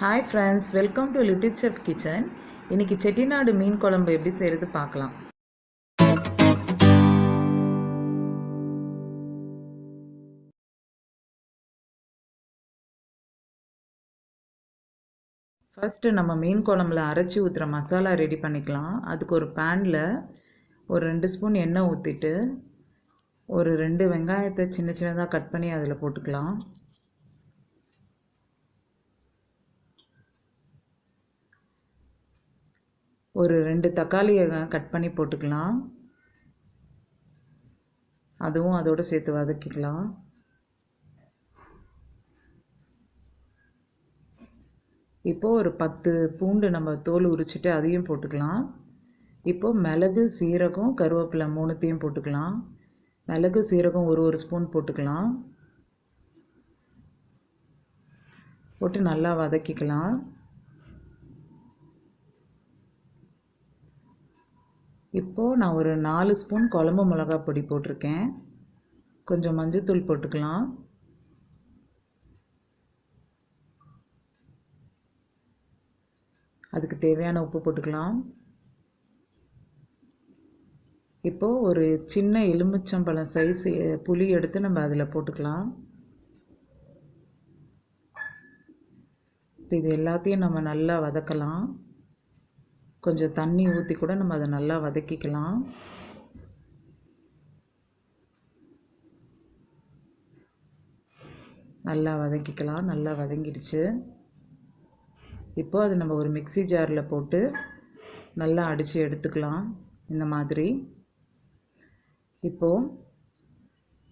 Hi friends welcome to little chef kitchen இன்னைக்கு செட்டிநாடு மீன் குழம்பு எப்படி செய்கிறது பார்க்கலாம். ஃபஸ்ட்டு நம்ம மீன் குழம்புல அரைச்சி ஊற்றுற மசாலா ரெடி பண்ணிக்கலாம். அதுக்கு ஒரு பேனில் ஒரு ரெண்டு ஸ்பூன் எண்ணெய் ஊற்றிட்டு ஒரு ரெண்டு வெங்காயத்தை சின்ன சின்னதாக கட் பண்ணி அதில் போட்டுக்கலாம். ஒரு ரெண்டு தக்காளியை கட் பண்ணி போட்டுக்கலாம். அதுவும் அதோடு சேர்த்து வதக்கிக்கலாம். இப்போது ஒரு பத்து பூண்டு நம்ம தோல் உரிச்சிட்டு அதையும் போட்டுக்கலாம். இப்போது மிளகு சீரகம் கருவேப்பிலை மூணுத்தையும் போட்டுக்கலாம். மிளகு சீரகம் ஒரு ஒரு ஸ்பூன் போட்டுக்கலாம். போட்டு நல்லா வதக்கிக்கலாம். இப்போது நான் ஒரு நாலு ஸ்பூன் குழம்பு மிளகா பொடி போட்டிருக்கேன். கொஞ்சம் மஞ்சத்தூள் போட்டுக்கலாம். அதுக்கு தேவையான உப்பு போட்டுக்கலாம். இப்போது ஒரு சின்ன எலுமிச்சம்பழம் சைஸ் புளி எடுத்து நம்ம அதில் போட்டுக்கலாம். இப்போ இது எல்லாத்தையும் நம்ம நல்லா வதக்கலாம். கொஞ்சம் தண்ணி ஊற்றி கூட நம்ம அதை நல்லா வதக்கிக்கலாம். நல்லா வதக்கிக்கலாம். நல்லா வதங்கிடுச்சு. இப்போது அது நம்ம ஒரு மிக்சி ஜாரில் போட்டு நல்லா அடித்து எடுத்துக்கலாம். இந்த மாதிரி. இப்போது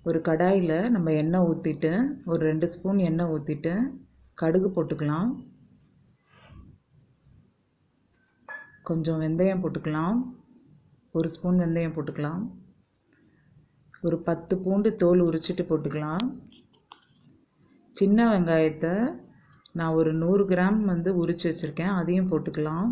ஒரு கடாயில் நம்ம எண்ணெய் ஊற்றிட்டு ஒரு ரெண்டு ஸ்பூன் எண்ணெய் ஊற்றிட்டு கடுகு போட்டுக்கலாம். கொஞ்சம் வெந்தயம் போட்டுக்கலாம். ஒரு ஸ்பூன் வெந்தயம் போட்டுக்கலாம். ஒரு பத்து பூண்டு தோல் உரிச்சிட்டு போட்டுக்கலாம். சின்ன வெங்காயத்தை நான் ஒரு நூறு கிராம் வந்து உரித்து வச்சுருக்கேன். அதையும் போட்டுக்கலாம்.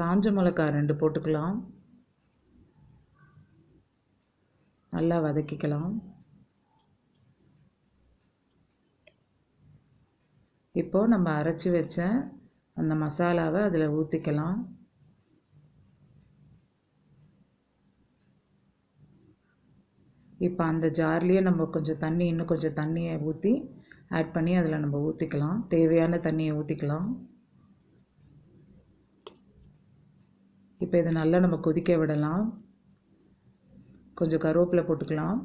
காஞ்ச மிளகாய் ரெண்டு போட்டுக்கலாம். நல்லா வதக்கிக்கலாம். இப்போது நம்ம அரைச்சி வச்ச அந்த மசாலாவை அதில் ஊற்றிக்கலாம் இப்போ அந்த ஜார்லேயே நம்ம கொஞ்சம் தண்ணி இன்னும் கொஞ்சம் தண்ணியை ஊற்றி ஆட் பண்ணி அதில் நம்ம ஊற்றிக்கலாம் தேவையான தண்ணியை ஊற்றிக்கலாம் இப்போ இதை நல்லா நம்ம கொதிக்க விடலாம். கொஞ்சம் கருவேப்பிலை போட்டுக்கலாம்.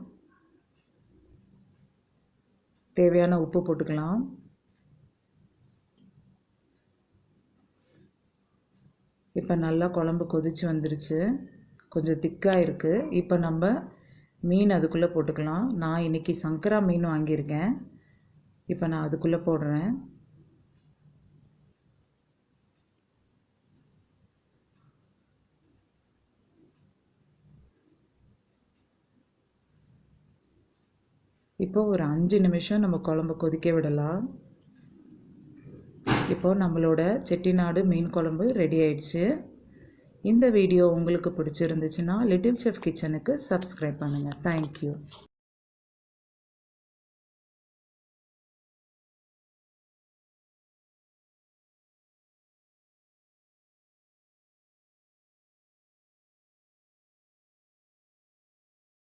தேவையான உப்பு போட்டுக்கலாம். இப்போ நல்லா குழம்பு கொதித்து வந்துருச்சு. கொஞ்சம் திக்காக இருக்குது இப்போ நம்ம மீன் அதுக்குள்ளே போட்டுக்கலாம். நான் இன்றைக்கி சங்கரா மீன் வாங்கியிருக்கேன். இப்போ நான் அதுக்குள்ளே போடுறேன். இப்போ ஒரு அஞ்சு நிமிஷம் நம்ம குழம்பு கொதிக்க விடலாம். இப்போது நம்மளோட செட்டிநாடு மீன் குழம்பு ரெடி ஆயிடுச்சு. இந்த வீடியோ உங்களுக்கு பிடிச்சிருந்துச்சுன்னா லிட்டில் செஃப் கிச்சனுக்கு சப்ஸ்கிரைப் பண்ணுங்கள் தேங்க்யூ